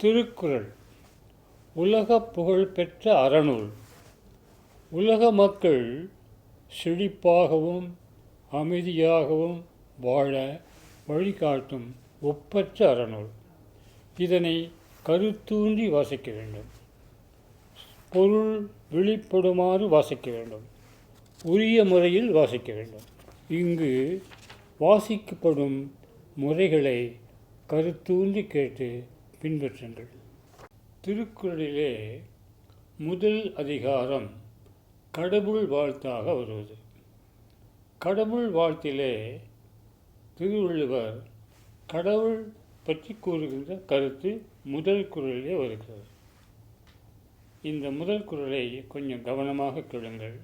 திருக்குறள். உலக புகழ்பெற்ற அறநூல். உலக மக்கள் செழிப்பாகவும் அமைதியாகவும் வாழ வழிகாட்டும் ஒப்பற்ற அறநூல். இதனை கருத்தூன்றி வாசிக்க வேண்டும். பொருள் வெளிப்படுமாறு வாசிக்க வேண்டும். உரிய முறையில் வாசிக்க வேண்டும். இங்கு வாசிக்கப்படும் முறைகளை கருத்தூன்றி கேட்டு பின்பற்றுங்கள் திருக்குறளிலே முதல் அதிகாரம் கடவுள் வாழ்த்தாக வருவது. கடவுள் வாழ்த்திலே திருவள்ளுவர் கடவுள் பற்றி கூறுகின்ற கருத்து முதல் குரலிலே வருகிறது. இந்த முதல் குரலை கொஞ்சம் கவனமாக கேளுங்கள்.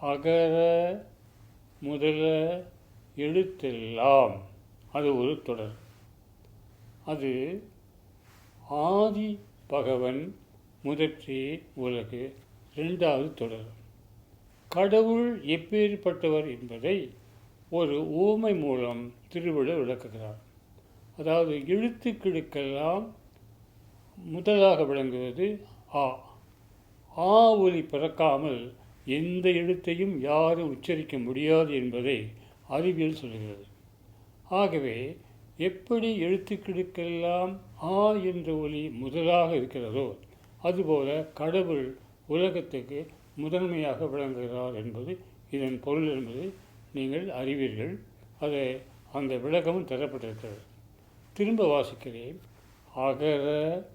அகர முதல எழுத்தெல்லாம் அது ஒரு தொடர். அது ஆதி பகவன் முதற்றி உலகு ரெண்டாவது தொடர். கடவுள் எப்பேற்பட்டவர் என்பதை ஒரு ஊமை மூலம் திருவிழா விளக்குகிறார். அதாவது எழுத்துக்களுக்கெல்லாம் முதலாக விளங்குவது ஆ. ஆ ஒலி பிறக்காமல் எந்த எழுத்தையும் யாரும் உச்சரிக்க முடியாது என்பதை அறிவியல் சொல்கிறது. ஆகவே எப்படி எழுத்துக்களுக்கெல்லாம் ஆ என்ற ஒலி முதலாக இருக்கிறதோ அதுபோல கடவுள் உலகத்துக்கு முதன்மையாக விளங்குகிறார் என்பது இதன் பொருள் என்பதை நீங்கள் அறிவீர்கள். அதை அந்த விளக்கமும் தரப்பட்டிருக்கிறது. திரும்ப வாசிக்கிறேன். அகர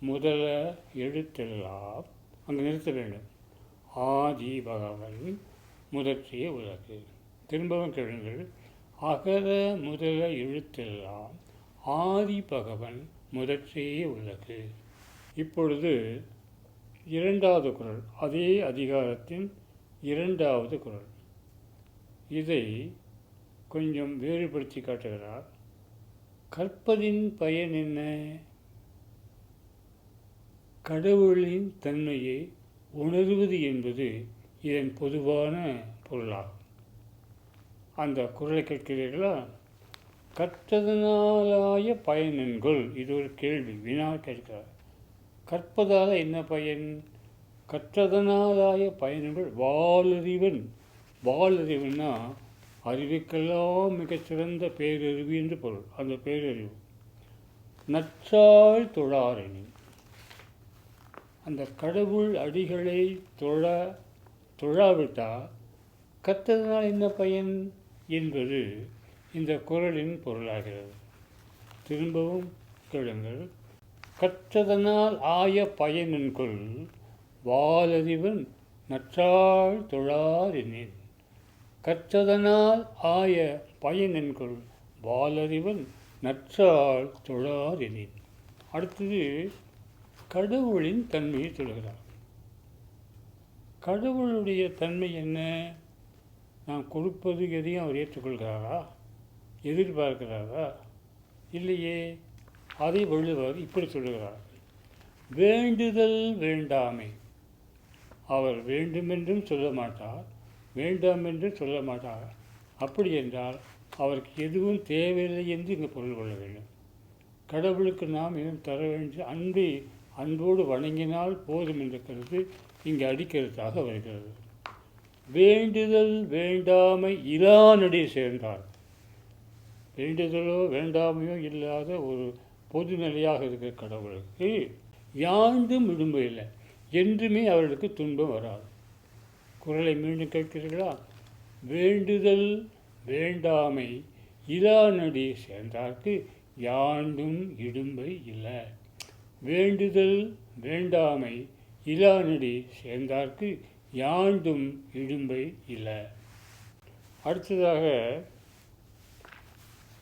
முதல எழுத்தெல்லாம் அங்கு நிறுத்த வேண்டும். ஆதி பகவன் முதற்றிய உலகு. திரும்பவும் கேளுங்கள். அகர முதல எழுத்தெல்லாம் ஆதி பகவன் முதற்சியே உள்ளது. இப்பொழுது இரண்டாவது குரல் அதே அதிகாரத்தின் இரண்டாவது குரல். இதை கொஞ்சம் வேறுபடுத்தி காட்டுகிறார். கற்பதின் பயன் என்ன? கடவுளின் தன்மையை உணர்வது என்பது இதன் பொதுவான பொருளாகும். அந்த குரலை கேட்கிறீர்களா? கற்றதனாலாய பயனென்கொள். இது ஒரு கேள்வி. வினா கேட்கிறார். கற்பதால் என்ன பயன்? கற்றதனாலாய பயன்கள் வாலறிவன். வாலறிவுன்னா அறிவுக்கெல்லாம் மிகச்சிறந்த பேரறிவு என்று பொருள். அந்த பேரறிவு. நற்றால் தொழாரணி அந்த கடவுள் அடிகளை தொழ தொழாவிட்டால் கற்றதனால் என்ன பயன்? என்பது இந்த குரலின் பொருளாகிறது. திரும்பவும் கேளுங்கள். கற்றதனால் ஆய பயனென்கொள் வாலறிவன் நற்றாள் தொழாரினேன் கற்றதனால் ஆய பயனென்கொள் வாலறிவன் நற்றாள் தொழாரினேன் அடுத்தது கடவுளின் தன்மையை சொல்கிறார் கடவுளுடைய தன்மை என்ன? நான் கொடுப்பது எதையும் அவர் ஏற்றுக்கொள்கிறாரா? எதிர்பார்க்கிறாரா? இல்லையே. அதை வள்ளுவர் இப்படி சொல்லுகிறார். வேண்டுதல் வேண்டாமை. அவர் வேண்டுமென்றும் சொல்ல மாட்டார். வேண்டாம் என்றும் சொல்ல மாட்டார். அப்படி என்றால் அவருக்கு எதுவும் தேவையில்லை என்று இங்கு பொருள் கொள்ள வேண்டும். கடவுளுக்கு நாம் இன்னும் தர வேண்டிய அன்பை அன்போடு வணங்கினால் போதும் என்ற கருத்து இங்கு அடிக்கருத்தாக வருகிறது. வேண்டுதல் வேண்டாமை இலானடி சேர்ந்தார். வேண்டுதலோ வேண்டாமையோ இல்லாத ஒரு பொதுநிலையாக இருக்கிற கடவுளுக்கு யாண்டும் விடும்பு இல்லை. என்றுமே அவர்களுக்கு துன்பம் வராது. குரலை மீண்டும் கேட்கிறீர்களா? வேண்டுதல் வேண்டாமை இலாநடி சேர்ந்தார்க்கு யாண்டும் இடும்பை இல்லை. வேண்டுதல் வேண்டாமை இலாநடி சேர்ந்தார்க்கு யாண்டும் இடும்பை இல்லை. அடுத்ததாக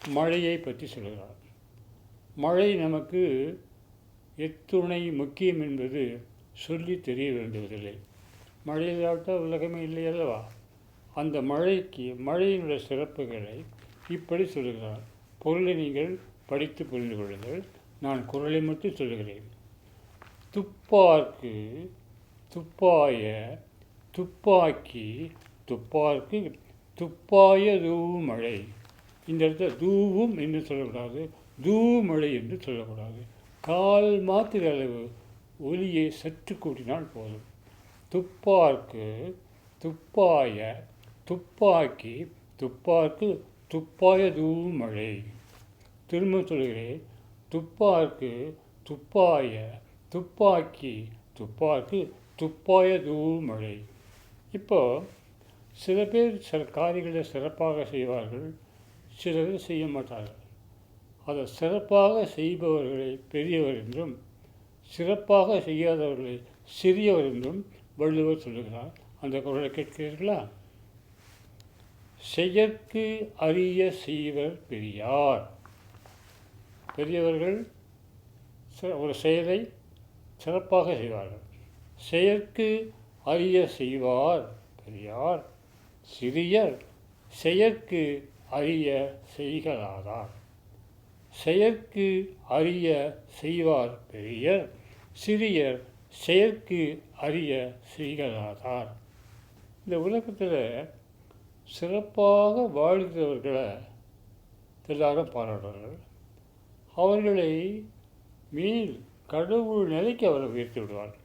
மழையை பற்றி சொல்கிறார். மழை நமக்கு எத்துணை முக்கியம் என்பது சொல்லி தெரிய வேண்டுவதில்லை. மழை இல்லாட்டால் உலகமே இல்லை அல்லவா? அந்த மழைக்கு மழையினுடைய சிறப்புகளை இப்படி சொல்கிறார். பொருளை நீங்கள் படித்து புரிந்து கொள்ளுங்கள். நான் குரலை மட்டும் சொல்லுகிறேன். துப்பார்க்கு துப்பாய துப்பாக்கி துப்பார்க்கு துப்பாயதூ மழை. இந்த இடத்துல தூவும் என்று சொல்லக்கூடாது தூமழை என்று சொல்லக்கூடாது. கால் மாத்திர அளவு ஒலியை சற்று கூட்டினால் போதும். துப்பார்க்கு துப்பாய துப்பாக்கி துப்பார்க்கு துப்பாய தூமழை. திரும்ப சொல்கிறேன் துப்பார்க்கு துப்பாய துப்பாக்கி துப்பார்க்கு துப்பாய தூமழை. இப்போ சில பேர் சில காரியங்களை சிறப்பாக செய்வார்கள். சிலர் செய்ய மாட்டார்கள். அதை சிறப்பாக செய்பவர்களை பெரியவர் என்றும் சிறப்பாக செய்யாதவர்களை சிறியவர் என்றும் வள்ளுவர் சொல்லுகிறார். அந்த குரலை கேட்கிறீர்களா? செயற்கு அரிய செய்வர் பெரியார். பெரியவர்கள் ஒரு செயலை சிறப்பாக செய்வார்கள். செயற்கு அரிய செய்வார் பெரியார். சிறியர் செயற்கு அறிய செய்கலாதார் செயற்கு அறிய செய்வார் பெரியர் சிறியர் செயற்கு அறிய செய்கலாதார் இந்த உலகத்தில் சிறப்பாக வாழ்கிறவர்களை எல்லாரும் பாராட்டுவார்கள். அவர்களை மீள் கடவுள் நிலைக்கு அவரை உயர்த்தி விடுவார்கள்.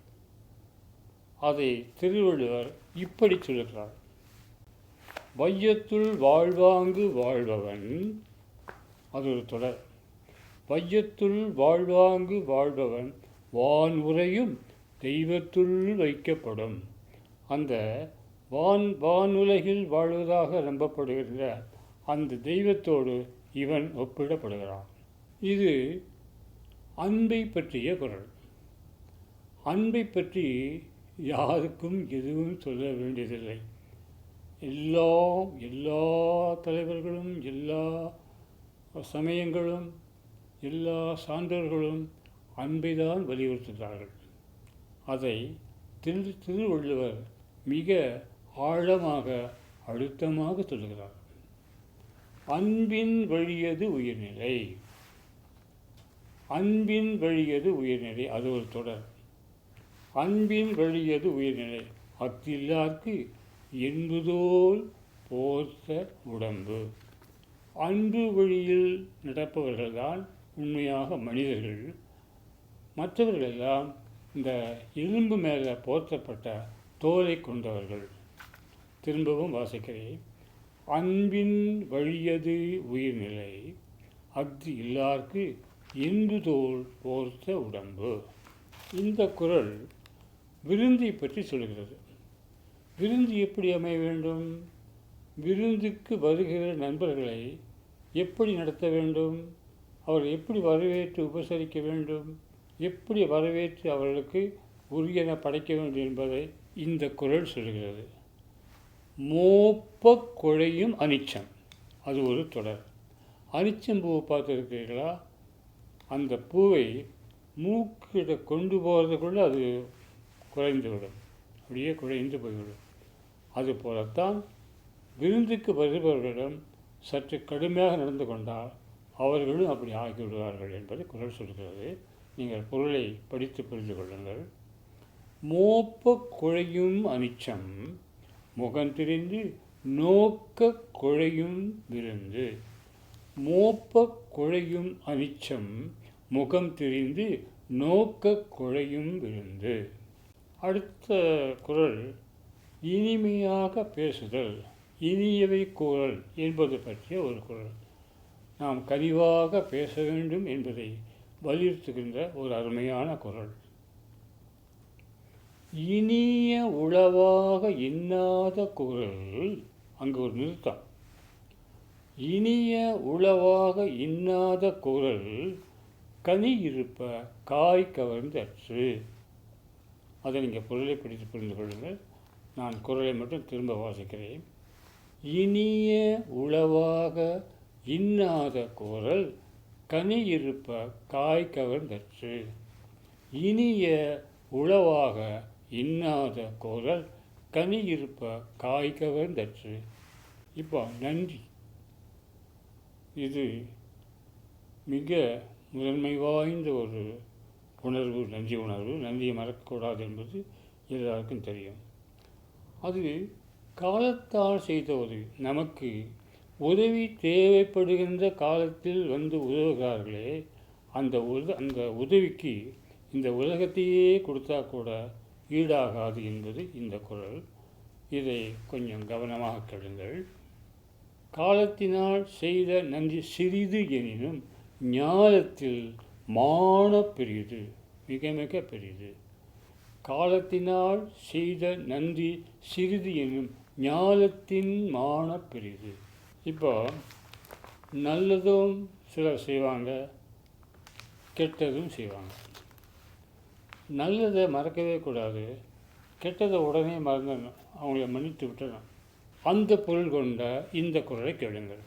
அதை திருவள்ளுவர் இப்படி சொல்லுகிறார். வையத்துள் வாழ்வாங்கு வாழ்பவன். அது ஒரு தொடர் வையத்துள் வாழ்வாங்கு வாழ்பவன் வான் உரையும் தெய்வத்துள் வைக்கப்படும். அந்த வான் வானுலகில் வாழ்வதாக நம்பப்படுகிற அந்த தெய்வத்தோடு இவன் ஒப்பிடப்படுகிறான். இது அன்பை பற்றிய குரல். அன்பை பற்றி யாருக்கும் எதுவும் சொல்ல வேண்டியதில்லை. எல்லா எல்லா தலைவர்களும் எல்லா சமயங்களும் எல்லா சான்றோர்களும் அன்பை தான் வலியுறுத்துகிறார்கள். அதை திரு திருவள்ளுவர் மிக ஆழமாக அழுத்தமாக சொல்கிறார். அன்பின் வழியது உயிர்நிலை. அன்பின் வழியது உயிர்நிலை அது ஒரு தொடர். அன்பின் வழியது உயிர்நிலை அத்தில்லார்க்கு என்பதோல் போர்த்த உடம்பு. அன்பு வழியில் நடப்பவர்கள்தான் உண்மையாக மனிதர்கள். மற்றவர்களெல்லாம் இந்த எலும்பு மேலே போர்த்தப்பட்ட தோலை கொண்டவர்கள். திரும்பவும் வாசிக்கிறேன். அன்பின் வழியது உயிர்நிலை. அஃது இல்லார்க்கு இன்பு தோல் போர்த்த உடம்பு. இந்த குரல் விருந்தை பற்றி சொல்கிறது. விருந்து எப்படி அமைய வேண்டும்? விருந்துக்கு வருகிற நண்பர்களை எப்படி நடத்த வேண்டும்? அவர்கள் எப்படி வரவேற்று உபசரிக்க வேண்டும்? எப்படி வரவேற்று அவர்களுக்கு உரியன படைக்க வேண்டும் என்பதை இந்த குரல் சொல்கிறது. மோப்ப குழையும் அனிச்சம். அது ஒரு தொடர். அனிச்சம் பூவை பார்த்துருக்கிறீர்களா? அந்த பூவை மூக்கிட கொண்டு போகிறதுக்குள்ளே அது குறைந்து விடும் அப்படியே குறைந்து போய்விடும். அதுபோலத்தான் விருந்துக்கு வருபவர்களிடம் சற்று கடுமையாக நடந்து கொண்டால் அவர்களும் அப்படி ஆகிவிடுவார்கள் என்பதை குரல் சொல்கிறது. நீங்கள் பொருளை படித்து புரிந்து கொள்ளுங்கள். மோப்ப குழையும் அனிச்சம் முகம் திரிந்து நோக்க குழையும் விருந்து. மோப்ப குழையும் அனிச்சம் முகம் திரிந்து நோக்க குழையும் விருந்து. அடுத்த குரல் இனிமையாக பேசுதல் இனியவை குரல் என்பது பற்றிய ஒரு குரல். நாம் கனிவாக பேச வேண்டும் என்பதை வலியுறுத்துகின்ற ஒரு அருமையான குரல். இனிய உளவாக இன்னாத குரல் அங்கு ஒரு நிறுத்தம். இனிய உளவாக இன்னாத குரல் கனி இருப்ப காய் கவர்ந்தற்று. அதை நீங்கள் பொருளை பிடித்து புரிந்து கொள்ளுங்கள். நான் குரலை மட்டும் திரும்ப வாசிக்கிறேன். இனிய உளவாக இன்னாத குரல் கனி இருப்ப காய் கவர்ந்தற்று. இனிய உளவாக இன்னாத குரல் கனி இருப்ப காய் கவர்ந்தற்று. இப்போ நன்றி. இது மிக முதன்மை வாய்ந்த ஒரு உணர்வு நன்றி உணர்வு. நன்றியை மறக்கக்கூடாது என்பது எல்லாருக்கும் தெரியும். அது காலத்தால் செய்த உதவி நமக்கு உதவி தேவைப்படுகின்ற காலத்தில் வந்து உதவுகிறார்களே அந்த உத அந்த உதவிக்கு இந்த உலகத்தையே கொடுத்தா கூட ஈடாகாது என்பது இந்த குரல். இதை கொஞ்சம் கவனமாக கேளுங்கள். காலத்தினால் செய்த நன்றி சிறிது எனினும் ஞானத்தில் மான பெரியது மிக மிக பெரியது. காலத்தினால் செய்த நன்றி சிறிது எனும் ஞானத்தின் மான பெரிது இப்போ நல்லதும் சிலர் செய்வாங்க கெட்டதும் செய்வாங்க. நல்லதை மறக்கவே கூடாது. கெட்டதை உடனே மறந்துடணும் அவங்கள மன்னித்து விட்டுறணும். அந்த பொருள் கொண்ட இந்த குரலை கேளுங்கள்.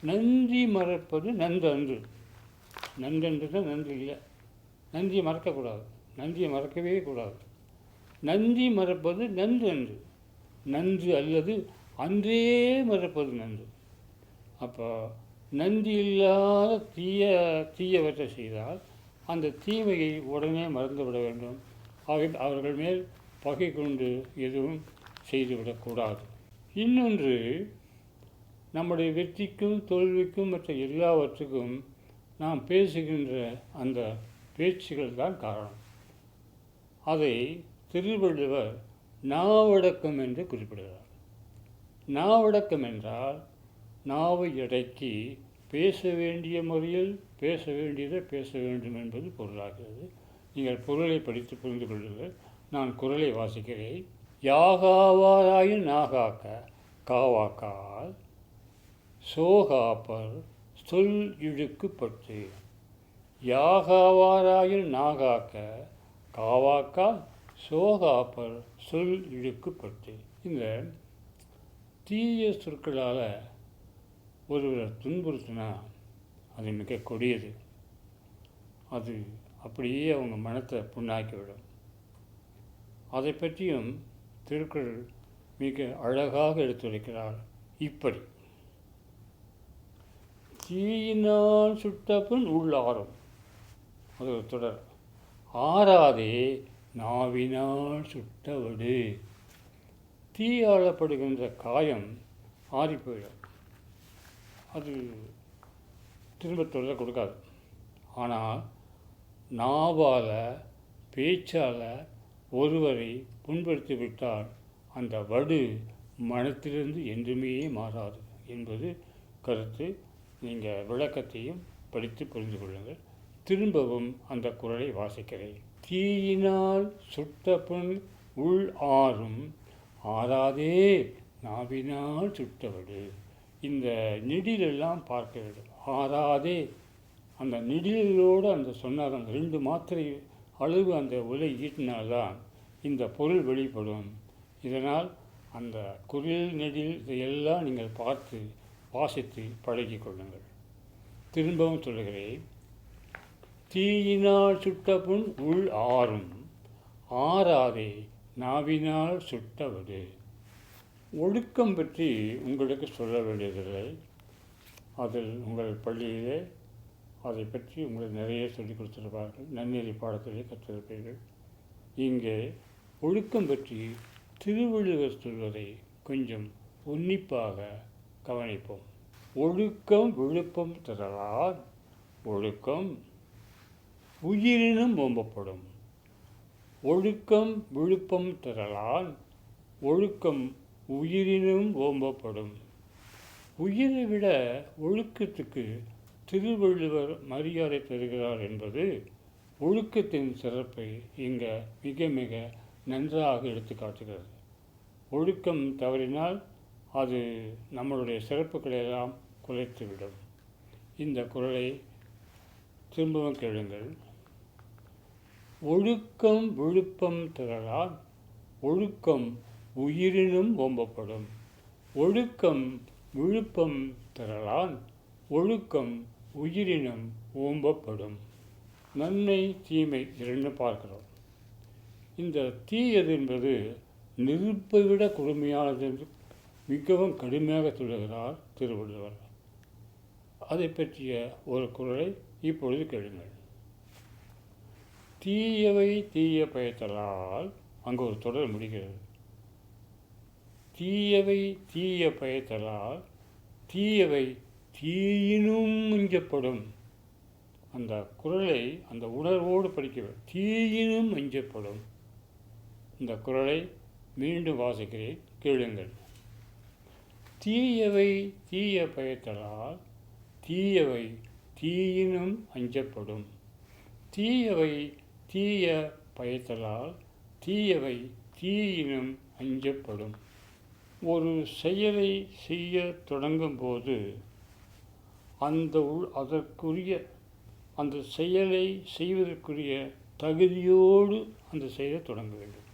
நன்றி மறப்பது நன்றன்று. நன்றன்று தான் நன்றி இல்லை. நன்றியை மறக்கக்கூடாது. நன்றியை மறக்கவே கூடாது. நன்றி மறப்பது நன்று அன்று. நன்று அல்லது அன்றே மறப்பது நன்று. அப்போ நன்றி இல்லாத தீய தீயவற்றை செய்தால் அந்த தீமையை உடனே மறந்துவிட வேண்டும். ஆக அவர்கள் மேல் பகை கொண்டு எதுவும் செய்துவிடக்கூடாது இன்னொன்று நம்முடைய வெற்றிக்கும் தோல்விக்கும் மற்ற எல்லாவற்றுக்கும் நாம் பேசுகின்ற அந்த பேச்சுகள் தான் காரணம். அதை திருவள்ளுவர் நாவடக்கம் என்று குறிப்பிடுகிறார். நாவடக்கம் என்றால் நாவை அடக்கி பேச வேண்டிய முறையில் பேச வேண்டியதை பேச வேண்டும் என்பது பொருளாகிறது. நீங்கள் பொருளை படித்து புரிந்து கொள்ளுங்கள். நான் குரலை வாசிக்கிறேன். யாகாவாராயின் நாகாக்க காவாக்கால் சோகாப்பர் சொல் இழுக்குப்பட்டு யாகாவாராயின் நாகாக்க காவாக்கால் சோகாப்பர் சொல் இழுக்குப்பட்டு. இந்த தீய சொற்களால் ஒருவரை துன்புறுத்தினா அது மிக கொடியது. அது அப்படியே அவங்க மனத்தை புண்ணாக்கிவிடும். அதை பற்றியும் திருக்குறள் மிக அழகாக எடுத்துரைக்கிறார் இப்படி. தீயினால் சுட்டப்பின் உள்ளாரும் அது ஒரு தொடர். ஆறாதே நாவினால் சுட்டவடு தீயாளப்படுகின்ற காயம் ஆறி போயிடும் அது திரும்ப தொல்லை கொடுக்காது. ஆனால் நாவால் பேச்சால் ஒருவரை புண்படுத்தி விட்டால் அந்த வடு மனத்திலிருந்து என்றுமே மாறாது என்பது கருத்து. நீங்கள் விளக்கத்தையும் படித்து புரிந்து கொள்ளுங்கள். திரும்பவும் அந்த குரலை வாசிக்கிறேன். தீயினால் சுட்ட புண் உள் ஆறும் ஆறாதே நாவினால் சுட்டவடு. இந்த நெடிலெல்லாம் பார்க்க வேண்டும் ஆறாதே. அந்த நெடிலோடு அந்த சொன்னார். அந்த ரெண்டு மாத்திரை அளவு அந்த உலை ஈட்டினால்தான் இந்த பொருள் வெளிப்படும். இதனால் அந்த குரில் நெடில் இதையெல்லாம் நீங்கள் பார்த்து வாசித்து பழகி கொள்ளுங்கள். திரும்பவும் சொல்கிறேன் தீயினால் சுட்ட புண் உள் ஆறும் ஆறாதே நாவினால் சுட்டவது. ஒழுக்கம் பற்றி உங்களுக்கு சொல்ல வேண்டியதில்லை. அதில் உங்கள் பள்ளியிலே அதை பற்றி உங்களுக்கு நிறைய சொல்லிக் கொடுத்திருப்பார்கள். நன்னெறி பாடத்திலே கற்றிருப்பீர்கள். இங்கே ஒழுக்கம் பற்றி திருவள்ளுவர் சொல்வதை கொஞ்சம் உன்னிப்பாக கவனிப்போம். ஒழுக்கம் விழுப்பம் தரலார். ஒழுக்கம் உயிரினும் ஓம்பப்படும். ஒழுக்கம் விழுப்பம் தரலால் ஒழுக்கம் உயிரினும் ஓம்பப்படும். உயிரை விட ஒழுக்கத்துக்கு திருவள்ளுவர் மரியாதை தருகிறார் என்பது ஒழுக்கத்தின் சிறப்பை இங்கே மிக மிக நன்றாக எடுத்து காட்டுகிறது. ஒழுக்கம் தவறினால் அது நம்மளுடைய சிறப்புகளை எல்லாம் குலைத்துவிடும். இந்த குரலை திரும்பவும் கேளுங்கள். ஒழுக்கம் விழுப்பம் திரளால் ஒழுக்கம் உயிரினும் ஓம்பப்படும். ஒழுக்கம் விழுப்பம் திரளால் ஒழுக்கம் உயிரினும் ஓம்பப்படும். நன்மை தீமை இரண்டு பார்க்கிறோம். இந்த தீயது என்பது நெருப்பை விட கொடுமையானது என்று மிகவும் கடுமையாக சொல்லுகிறார் திருவள்ளுவர். அதை பற்றிய ஒரு குரலை இப்பொழுது கேளுங்கள். தீயவை தீய பயத்தலால் அங்கு ஒரு தொடர் முடிகிறது. தீயவை தீய பயத்தலால் தீயவை தீயினும் மிஞ்சப்படும் அந்த குரலை அந்த உணர்வோடு படிக்க தீயினும் அஞ்சப்படும். இந்த குரலை மீண்டும் வாசிக்கிறேன் கேளுங்கள். தீயவை தீய பயத்தலால் தீயவை தீயினும் அஞ்சப்படும். தீயவை தீய பயத்தலால் தீயவை தீயினும் அஞ்சப்படும் ஒரு செயலை செய்ய தொடங்கும்போது அந்த உள் அதற்குரிய அந்த செயலை செய்வதற்குரிய தகுதியோடு அந்த செயலை தொடங்க வேண்டும்.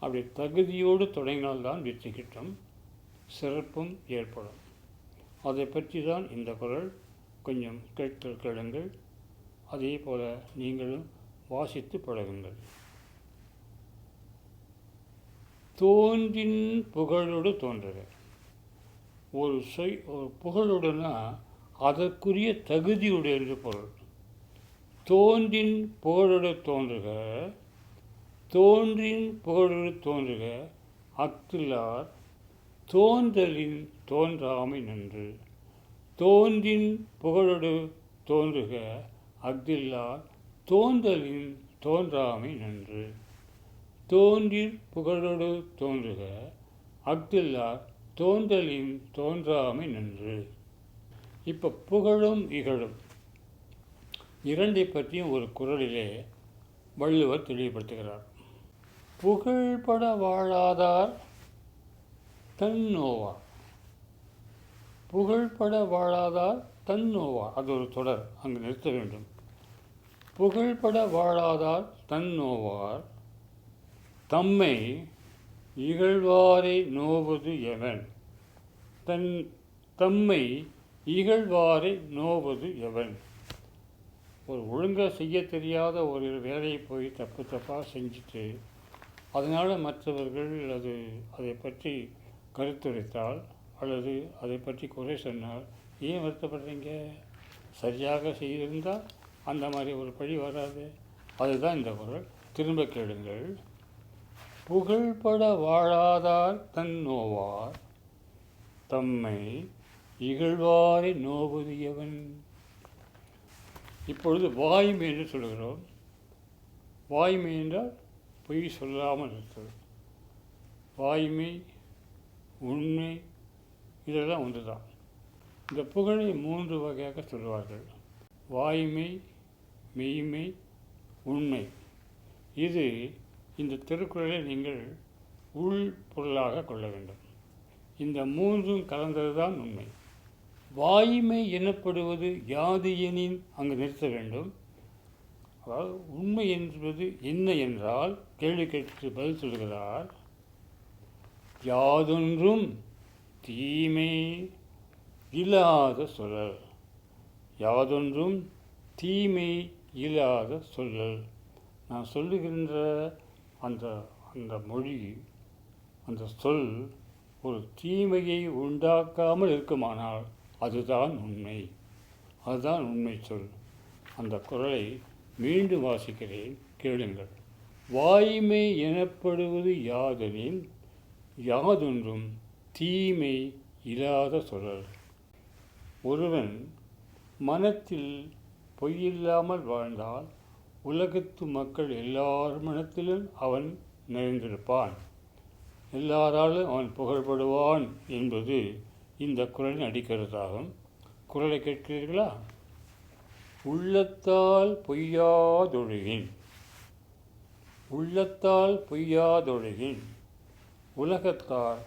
அப்படி தகுதியோடு தொடங்கினால்தான் வெற்றி கிட்டும் சிறப்பும் ஏற்படும். அதை பற்றி தான் இந்த குரல். கொஞ்சம் கேட்டல் கேளுங்கள். அதே போல் நீங்களும் வாசித்து பழகுங்கள். தோன்றின் புகழோடு தோன்றுக. ஒரு சொய் ஒரு புகழுடனா அதற்குரிய தகுதியுடைய என்று பொருள். தோன்றின் புகழோடு தோன்றுக. தோன்றின் புகழோடு தோன்றுக. அத்துலார் தோன்றலின் தோன்றாமை நின்று. தோன்றின் புகழோடு தோன்றுக. அக்தில்லார் தோன்றலில் தோன்றாமை நன்று. தோன்றிற் புகழோடு தோன்றுக. அஃதில்லார் தோன்றலின் தோன்றாமை நன்று. இப்போ புகழும் இகழும். இரண்டை பற்றியும் ஒரு குரலிலே வள்ளுவர் தெளிவுபடுத்துகிறார். புகழ்பட வாழாதார் தன்னோவா புகழ்பட வாழாதார் தன்னோவா அது ஒரு தொடர். அங்கு நிறுத்த வேண்டும். புகழ்பட வாழாதார் தன்னோவார் தம்மை இகழ்வாரை நோவது எவன்? தன் தம்மை இகழ்வாரை நோவது எவன்? ஒரு ஒழுங்காக செய்ய தெரியாத ஒரு வேலையை போய் தப்பு தப்பாக செஞ்சுட்டு அதனால் மற்றவர்கள் அது அதை பற்றி கருத்துரைத்தால் அல்லது அதை பற்றி குறை சொன்னால் ஏன் வருத்தப்படுறீங்க? சரியாக செய்திருந்தால் அந்த மாதிரி ஒரு பழி வராது. அதுதான் இந்த குரல். திரும்ப கேளுங்கள். புகழ்பட வாழாதார் தன் நோவார். தம்மை இகழ்வாரை நோவது இப்பொழுது வாய்மை என்று சொல்கிறோம் வாய்மை என்றால் பொய் சொல்லாமல் இருக்கிறது. வாய்மை உண்மை இதெல்லாம் ஒன்று தான் இந்த புகழை மூன்று வகையாக சொல்வார்கள். வாய்மை மெய்மை உண்மை. இது இந்த திருக்குறளை நீங்கள் உள் பொருளாக கொள்ள வேண்டும். இந்த மூன்றும் கலந்தது தான் உண்மை. வாய்மை எனப்படுவது யாது எனின் அங்கு நிறுத்த வேண்டும். அதாவது உண்மை என்பது என்ன என்றால் கேள்வி கேட்டு பதில் சொல்கிறார் யாதொன்றும் தீமை இல்லாத சொல்லல் யாதொன்றும் தீமை இல்லாத சொல்லல் நான் சொல்லுகின்ற அந்த அந்த மொழி அந்த சொல் ஒரு தீமையை உண்டாக்காமல் இருக்குமானால் அதுதான் உண்மை. அதுதான் உண்மை சொல். அந்த குரலை மீண்டும் வாசிக்கிறேன். கேளுங்கள். வாய்மை எனப்படுவது யாதெனின் யாதொன்றும் தீமை இல்லாத சொல்லல் ஒருவன் மனத்தில் பொய்யில்லாமல் வாழ்ந்தால் உலகத்து மக்கள் எல்லார் மனத்திலும் அவன் நிறைந்திருப்பான். எல்லாராலும் அவன் புகழ்படுவான் என்பது இந்த குரலின் அடிக்கருத்தாகும். குரலை கேட்கிறீர்களா? உள்ளத்தால் பொய்யாதொழுகின். உள்ளத்தால் பொய்யாதொழுகின். உலகத்தால்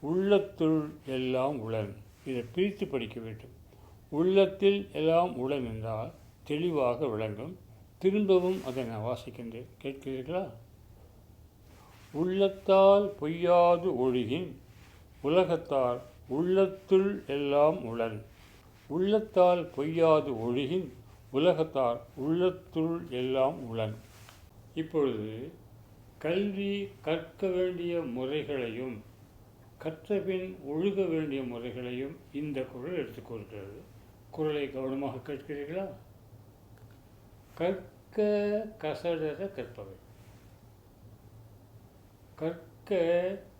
உள்ளத்துள் எல்லாம் உளன். இதை பிரித்து படிக்க வேண்டும். உள்ளத்தில் எல்லாம் உளன் என்றால் தெளிவாக விளங்கும். திரும்பவும் அதை நான் வாசிக்கின்றேன். கேட்கிறீர்களா? உள்ளத்தால் பொய்யாது ஒழுகின் உலகத்தால் உள்ளத்துள் எல்லாம் உளன். உள்ளத்தால் பொய்யாது ஒழுகின் உலகத்தால் உள்ளத்துள் எல்லாம் உளன். இப்பொழுது கல்வி கற்க வேண்டிய முறைகளையும் கற்றபின் ஒழுக வேண்டிய முறைகளையும் இந்த குரல் எடுத்துக்கொள்கிறது குரலை கவனமாக கேட்கிறீர்களா? கற்க கசடர கற்பவை. கற்க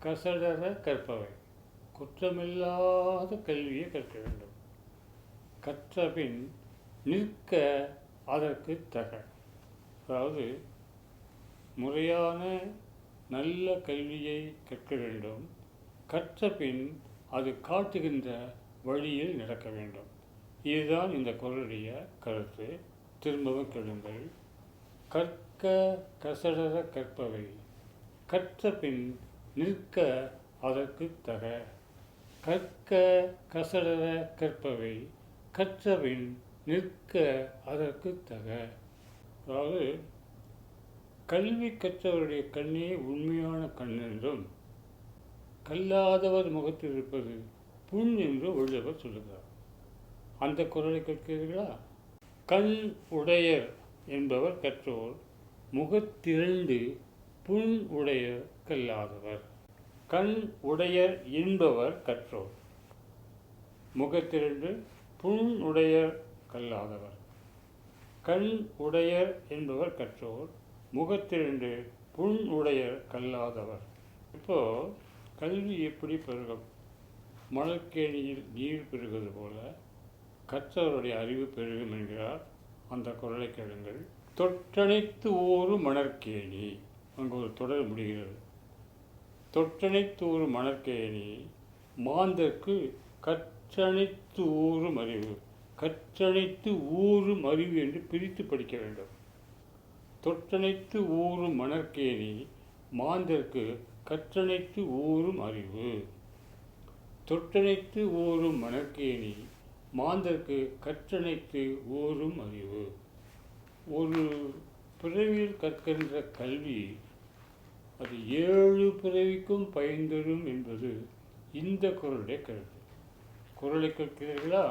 கசடர கற்பவை. குற்றமில்லாத கல்வியை கற்க வேண்டும். கற்றபின் நிற்க அதற்கு தக. அதாவது முறையான நல்ல கல்வியை கற்க வேண்டும். கற்ற பின் அது காட்டுகின்ற வழியில் நடக்க வேண்டும். இதுதான் இந்த குரலுடைய கருத்து. திரும்பவும் கேளுங்கள். கற்க கசடர கற்பவை. கற்ற பின் நிற்க அதற்கு தக. கற்க கசடர கற்பவை. கற்றபின் நிற்க அதற்கு தக. அதாவது கல்வி கற்றவருடைய கண்ணே உண்மையான கண் என்றும் கல்லாதவர் முகத்தில் இருப்பது புண் என்று உள்ளவர் சொல்லுகிறார். அந்த குரலை கேட்கிறீர்களா? கண் உடையர் என்பவர் கற்றோர் முகத்திரண்டு புண் உடையர் கல்லாதவர். கண் உடையர் என்பவர் கற்றோர் முகத்திரண்டு புண் உடையர் கல்லாதவர். கண் உடையர் என்பவர் கற்றோர் முகத்திரண்டு புண் உடையர் கல்லாதவர். இப்போ கல்வி எப்படி பெருகும்? மணற்கேணியில் நீர் பெருகுவது போல கற்றவருடைய அறிவு பெருகும் என்கிறார் அந்த குரலை கேளுங்கள். தொட்டணைத்து ஊறு மணற்கேணி அங்கு ஒரு தொடர் முடிகிறது. தொட்டணைத்து ஊறு மணற்கேணி மாந்தற்கு கற்றணைத்து ஊறும் அறிவு கற்றணைத்து ஊறும் அறிவு என்று பிரித்து படிக்க வேண்டும். தொட்டணைத்து ஊறும் மணற்கேணி மாந்தற்கு கற்றணைத்து ஊறும் அறிவு தொட்டணைத்து ஊறும் மணற்கேணி மாந்தர்க்கு கற்றணைத்து ஓரும் அறிவு. ஒரு பிறவியில் கற்கின்ற கல்வி அது ஏழு பிறவிக்கும் பயன் தரும் என்பது இந்த குரலுடைய கருத்து. குரலை கேட்கிறீர்களா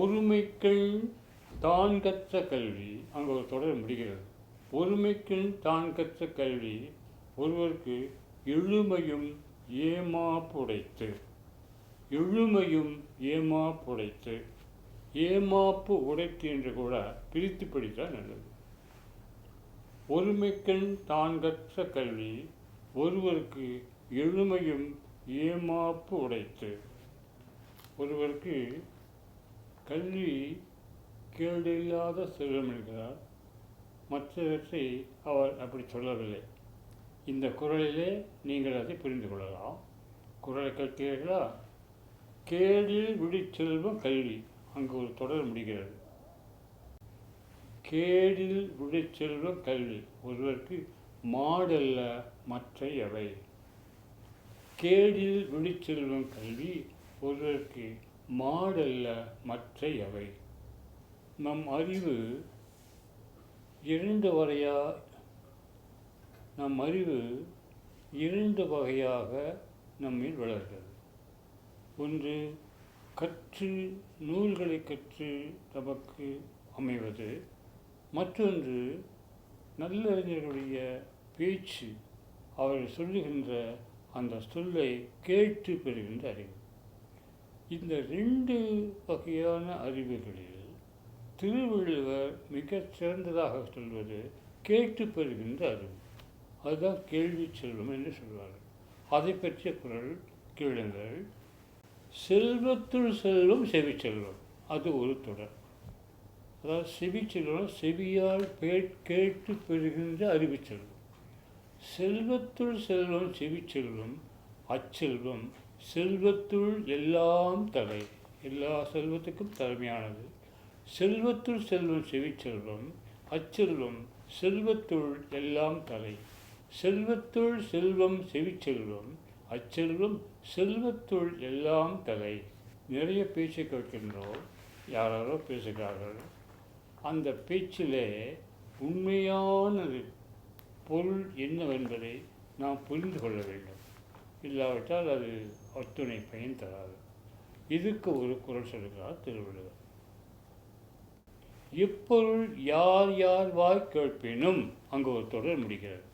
ஒருமைக்கள் தான் கற்ற கல்வி அங்கே ஒரு தொடர் முடிகிறது. ஒருமைக்குள் தான் கற்ற கல்வி ஒருவருக்கு எழுமையும் ஏமாப்புடைத்து. எழுமையும் ஏமாப்புடைத்து ஏமாப்பு உடைத்து என்று கூட பிரித்து படித்தால் நல்லது. ஒருமைக்கண் தான் கற்ற கல்வி ஒருவருக்கு எழுமையும் ஏமாப்பு உடைத்து ஒருவருக்கு கல்வி கேடில்லாத செல்வம் என்கிறார் மற்றவற்றை அவர் அப்படி சொல்லவில்லை. இந்த குரலிலே நீங்கள் அதை புரிந்து கொள்ளலாம். குரலை கேட்கிறீர்களா? கேடில் விழிச்செல்வம் கல்வி. அங்கு ஒரு தொடர் முடிகிறது. கேடில் விழிச்செல்வம் கல்வி. ஒருவருக்கு மாடல்ல மற்ற எவை? கேடில் விழிச்செல்வம் கல்வி. ஒருவருக்கு மாடல்ல மற்ற எவை? நம் அறிவு இரண்டு வரையா நம் அறிவு இரண்டு வகையாக நம்மில் வளர்கிறது. ஒன்று கற்று நூல்களை கற்று நமக்கு அமைவது. மற்றொன்று நல்லறிஞர்களுடைய பேச்சு. அவர்கள் சொல்லுகின்ற அந்த சொல்லை கேட்டு பெறுகின்ற அறிவு. இந்த ரெண்டு வகையான அறிவுகளில் திருவள்ளுவர் மிக சிறந்ததாக சொல்வது கேட்டு பெறுகின்ற அறிவு. அதுதான் கேள்வி செல்வம் என்று சொல்வார்கள். அதை பற்றிய குரல் கேளுங்கள். செல்வத்துள் செல்வம் செவி செல்வம் அது ஒரு தொடர். அதாவது செவி செல்வம் செவியால் கேட்டு பெறுகின்ற அறிவு செல்வம். செல்வத்துள் செல்வம் செவி செல்வம் அச்செல்வம் செல்வத்துள் எல்லாம் தலை. எல்லா செல்வத்துக்கும் தலைமையானது. செல்வத்துள் செல்வம் செவி செல்வம் அச்செல்வம் செல்வத்துள் எல்லாம் தலை. செல்வத்துள் செல்வம் செவி செல்வம் அச்செல்வம் செல்வத்துள் எல்லாம் தலை. நிறைய பேச்சு கேட்கின்றோம். யாராரோ பேசுகிறார்கள். அந்த பேச்சிலே உண்மையானது பொருள் என்னவென்பதை நாம் புரிந்து கொள்ள வேண்டும். இல்லாவிட்டால் அது அத்துணை பயன் தராது. இதுக்கு ஒரு குரல் சொல்கிறார் திருவள்ளுவர். இப்பொருள் யார் யார் வாய் கேட்பினும் அங்கு ஒரு தொடர் முடிகிறது.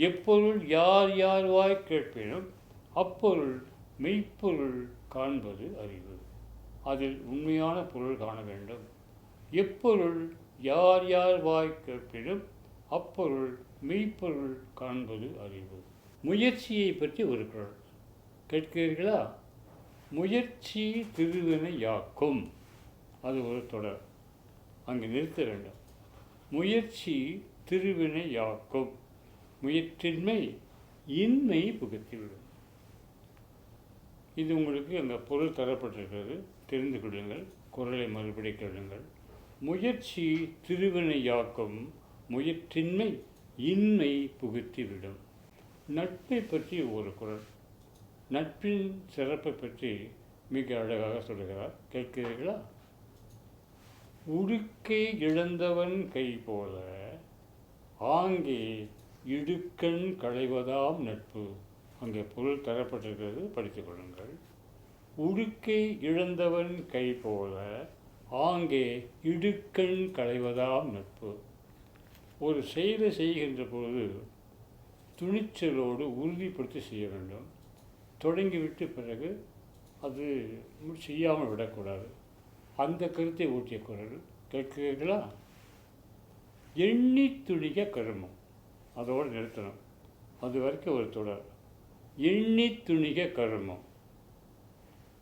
எப்பொருள் யார் யார் வாய் கேட்பினும் அப்பொருள் மெய்ப்பொருள் காண்பது அறிவு. அதில் உண்மையான பொருள் காண வேண்டும். எப்பொருள் யார் யார் வாய் கேட்பினும் அப்பொருள் மெய்ப்பொருள் காண்பது அறிவு. முயற்சியை பற்றி ஒரு குரல். கேட்கிறீர்களா? முயற்சி திருவினை யாக்கும். அது ஒரு தொடர். அங்கு நிறுத்த வேண்டும். முயற்சி திருவினை யாக்கும். முயற்றின்மை இன்மை புகுத்திவிடும். இது உங்களுக்கு அந்த பொருள் தரப்பட்டிருக்கிறது. தெரிந்து கொள்ளுங்கள். குரலை மறுபடி கேளுங்கள். முயற்சி திருவினையாக்கும் முயற்றின்மை இன்மை புகுத்திவிடும். நட்பை பற்றி ஒரு குரல். நட்பின் சிறப்பை பற்றி மிக அழகாக சொல்கிறார். கேட்கிறீர்களா? உடுக்கை இழந்தவன் கை போல ஆங்கே இடுக்கண் களைவதாம் நட்பு. அங்கே பொருள் தரப்பட்டிருக்கிறது. படித்துக் கொள்ளுங்கள். உடுக்கை இழந்தவன் கை போல ஆங்கே இடுக்கண் களைவதாம் நட்பு. ஒரு செயலை செய்கின்ற பொழுது துணிச்சலோடு உறுதிப்படுத்தி செய்ய வேண்டும். தொடங்கிவிட்டு பிறகு அது செய்யாமல் விடக்கூடாது. அந்த கருத்தை ஊற்றிய குரல் கேட்கிறீர்களா? எண்ணி துணிக கருமம். அதோடு நிறுத்தணும். அது வரைக்கும் ஒரு தொடர். எண்ணி துணிக கருமம்.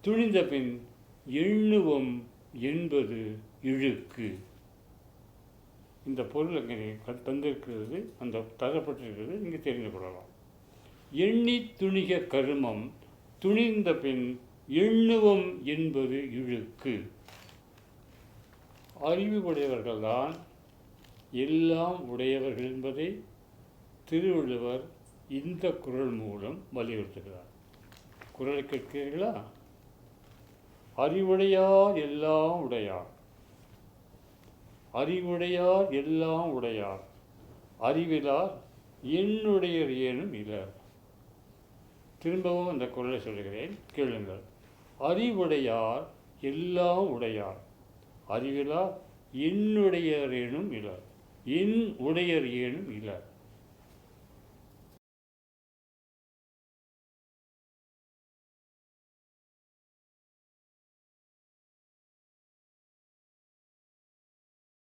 துணிந்த பின் எண்ணுவம் என்பது இழுக்கு. இந்த பொருள் அங்கே தந்திருக்கிறது. அந்த தரப்பட்டிருக்கிறது. இங்கே தெரிந்து கொள்ளலாம். எண்ணி துணிக கருமம். துணிந்த பின் எண்ணுவம் என்பது இழுக்கு. அறிவு உடையவர்கள்தான் எல்லாம் உடையவர்கள் என்பதை திருவள்ளுவர் இந்த குரல் மூலம் வலியுறுத்துகிறார். குரலை கேட்கிறீர்களா? அறிவுடையார் எல்லாம் உடையார். அறிவுடையார் எல்லாம் உடையார். அறிவிலார் என்னுடையர் ஏனும் இலர். திரும்பவும் அந்த குரலை சொல்கிறேன் கேளுங்கள். அறிவுடையார் எல்லாம் உடையார். அறிவிலார் என்னுடையர் ஏனும் இலர். என் உடையர் ஏனும் இலர்.